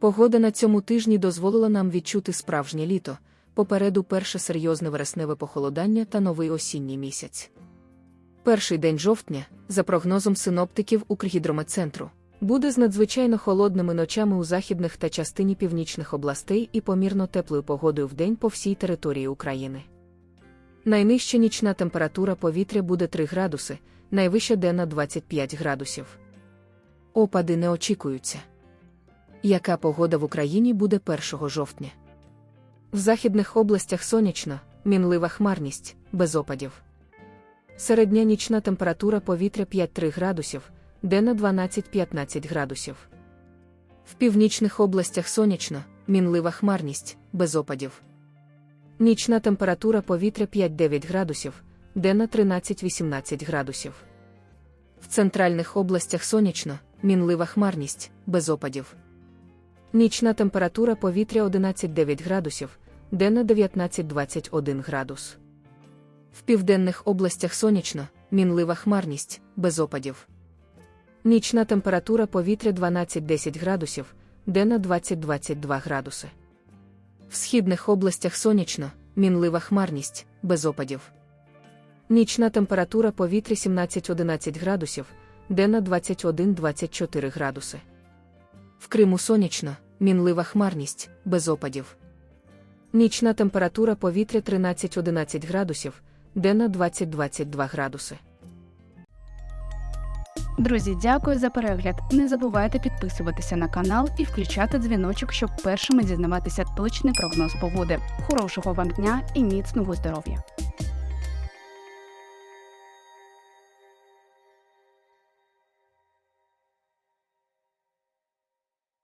Погода на цьому тижні дозволила нам відчути справжнє літо, попереду перше серйозне вересневе похолодання та новий осінній місяць. Перший день жовтня, за прогнозом синоптиків Укргідрометцентру, буде з надзвичайно холодними ночами у західних та частині північних областей і помірно теплою погодою вдень по всій території України. Найнижча нічна температура повітря буде 3 градуси, найвища денна 25 градусів. Опади не очікуються. Яка погода в Україні буде 1 жовтня? В західних областях сонячно, мінлива хмарність, без опадів. Середня нічна температура повітря 5-3 градусів, денна 12-15 градусів. В північних областях сонячно, мінлива хмарність, без опадів. Нічна температура повітря 5-9 градусів, денна 13-18 градусів. В центральних областях сонячно, мінлива хмарність, без опадів. Нічна температура повітря 11-9 градусів, денна 19-21 градус. В південних областях сонячно, мінлива хмарність, без опадів. Нічна температура повітря 12-10 градусів, денна 20-22 градуси. В східних областях сонячно, мінлива хмарність, без опадів. Нічна температура повітря 17-11 градусів, денна 21-24 градуси. В Криму сонячно, мінлива хмарність, без опадів. Нічна температура повітря 13-11 градусів, денна 20-22 градуси. Друзі, дякую за перегляд. Не забувайте підписуватися на канал і включати дзвіночок, щоб першими дізнаватися точний прогноз погоди. Хорошого вам дня і міцного здоров'я!